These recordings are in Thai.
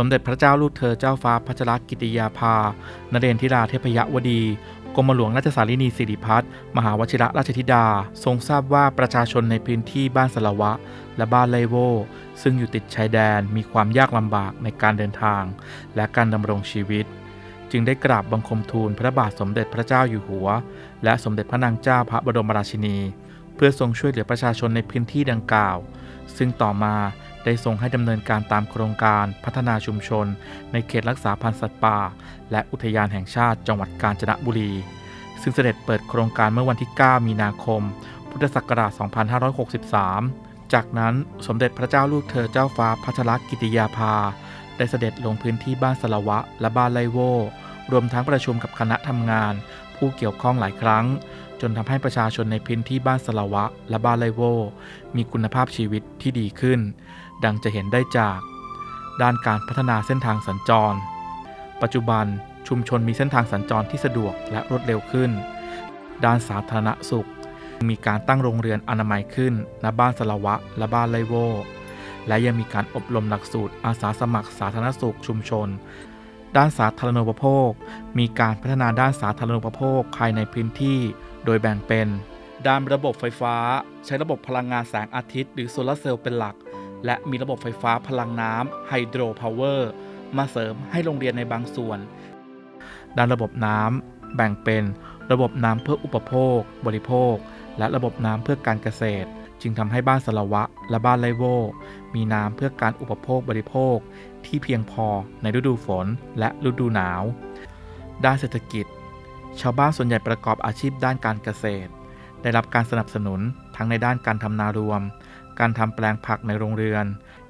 สมเด็จพระเจ้าลูกเธอเจ้าฟ้าพัชรกิติยาภา นเรนทิราเทพยวดี กรมหลวงราชสารินีสิริพัฒน์มหาวชิระราชธิดา ทรงทราบว่าประชาชนในพื้นที่บ้านสละวะ และบ้านไลโว ซึ่งอยู่ติดชายแดนมีความยากลำบากในการเดินทาง และการดำรงชีวิต จึงได้กราบบังคมทูลพระบาทสมเด็จพระเจ้าอยู่หัว และสมเด็จพระนางเจ้าพระบรมราชินี เพื่อทรงช่วยเหลือประชาชนในพื้นที่ดังกล่าว ซึ่งต่อมา ได้ทรงให้ดำเนินการตามโครงการพัฒนาชุมชน ในเขตรักษาพันธุ์สัตว์ป่า และอุทยานแห่งชาติจังหวัดกาญจนบุรี ซึ่งเสด็จเปิดโครงการเมื่อวันที่ 9 มีนาคม พุทธศักราช 2563 จากนั้นสมเด็จพระเจ้าลูกเธอเจ้าฟ้าพัชรกิติยาภา ได้เสด็จลงพื้นที่บ้านสละวะ และบ้านไลโวรวมทั้งประชุมกับคณะทำงาน ผู้เกี่ยวข้องหลายครั้ง จนทำให้ประชาชนในพื้นที่บ้านสละวะ และบ้านไลโว มีคุณภาพชีวิตที่ดีขึ้น ดังจะเห็นได้จาก ด้านการพัฒนาเส้นทางสัญจร ปัจจุบันชุมชนมีเส้นทางสัญจรที่สะดวกและรวดเร็วขึ้น ด้านสาธารณสุข มีการตั้งโรงเรือนอนามัยขึ้นณบ้านสละวะ และบ้านไลโว และยังมีการอบรมหลักสูตรอาสาสมัครสาธารณสุขชุมชนด้านสาธารณูปโภค มีการพัฒนาด้านสาธารณูปโภคภายในพื้นที่ โดยแบ่งเป็น ด้านระบบไฟฟ้า ใช้ระบบพลังงานแสงอาทิตย์ หรือโซลาร์เซลล์เป็นหลัก และมีระบบไฟฟ้าพลังน้ำไฮโดรพาวเวอร์มาเสริมให้โรงเรียนในบางส่วน ด้านระบบน้ำแบ่งเป็นระบบน้ำเพื่ออุปโภค บริโภค และระบบน้ำเพื่อการเกษตร จึงทำให้บ้านสละวะ และบ้านไลโวมีน้ำเพื่อการอุปโภคบริโภค ที่เพียงพอในฤดูฝนและฤดูหนาว ด้านเศรษฐกิจ ชาวบ้านส่วนใหญ่ประกอบอาชีพด้านการเกษตร ได้รับการสนับสนุนทั้งในด้านการทำนารวม การทำแปลงผักในโรงเรือน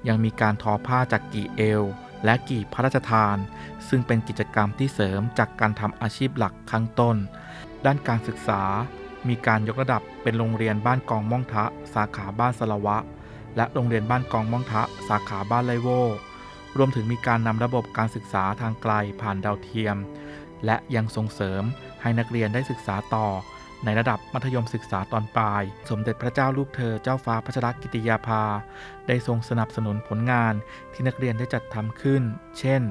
ยังมีการทอผ้าจากกี่เอว และกี่พระราชทาน ซึ่งเป็นกิจกรรมที่เสริมจากการทำอาชีพหลักข้างต้น ด้านการศึกษา มีการยกระดับเป็นโรงเรียนบ้านกองม่องทะ สาขาบ้านสละวะ และโรงเรียนบ้านกองม่องทะ สาขาบ้านไลโวรวมถึงมีการนำระบบการศึกษาทางไกลผ่านดาวเทียม และยังส่งเสริมให้นักเรียนได้ศึกษาต่อ ในระดับมัธยมศึกษาตอนปลาย สมเด็จพระเจ้าลูกเธอเจ้าฟ้าพัชรกิติยาภา ได้ทรงสนับสนุนผลงานที่นักเรียนได้จัดทำขึ้น เช่น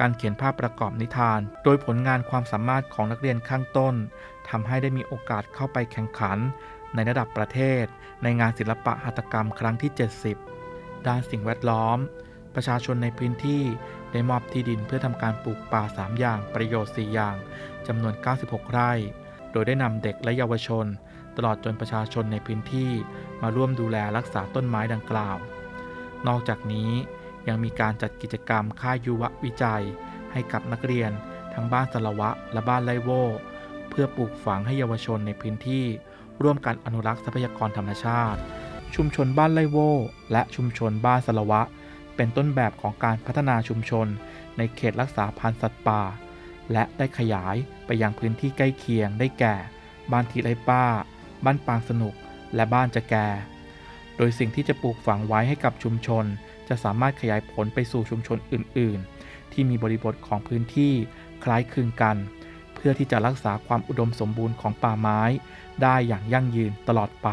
การเขียนภาพประกอบนิทาน โดยผลงานความสามารถของนักเรียนข้างต้นทำให้ได้มีโอกาสเข้าไปแข่งขัน ในระดับประเทศ ในงานศิลปะหัตถกรรมครั้งที่ 70 ด้านสิ่งแวดล้อม ประชาชนในพื้นที่ ได้มอบที่ดินเพื่อทำการปลูกป่า 3 อย่าง ประโยชน์ 4 อย่างจำนวน 96 ไร่ โดยได้นำเด็กและเยาวชน ตลอดจนประชาชนในพื้นที่มาร่วมดูแลรักษาต้นไม้ดังกล่าว นอกจากนี้ยังมีการจัดกิจกรรมค่ายยุววิจัย ให้กับนักเรียน ทั้งบ้านสละวะและบ้านไลโวเพื่อปลูกฝังให้เยาวชนในพื้นที่ ร่วมกันอนุรักษ์ทรัพยากรธรรมชาติ ชุมชนบ้านไลโวและชุมชนบ้านสละวะ เป็นต้นแบบของการพัฒนาชุมชน ในเขตรักษาพันธุ์สัตว์ป่า และได้ขยายไปยังพื้นที่ใกล้เคียงได้แก่ บ้านทีไรป้า บ้านปางสนุก และบ้านจะแก โดยสิ่งที่จะปลูกฝังไว้ให้กับชุมชน จะสามารถขยายผลไปสู่ชุมชนอื่น ๆ ที่มีบริบทของพื้นที่คล้ายคลึงกัน เพื่อที่จะรักษาความอุดมสมบูรณ์ของป่าไม้ ได้อย่างยั่งยืนตลอดไป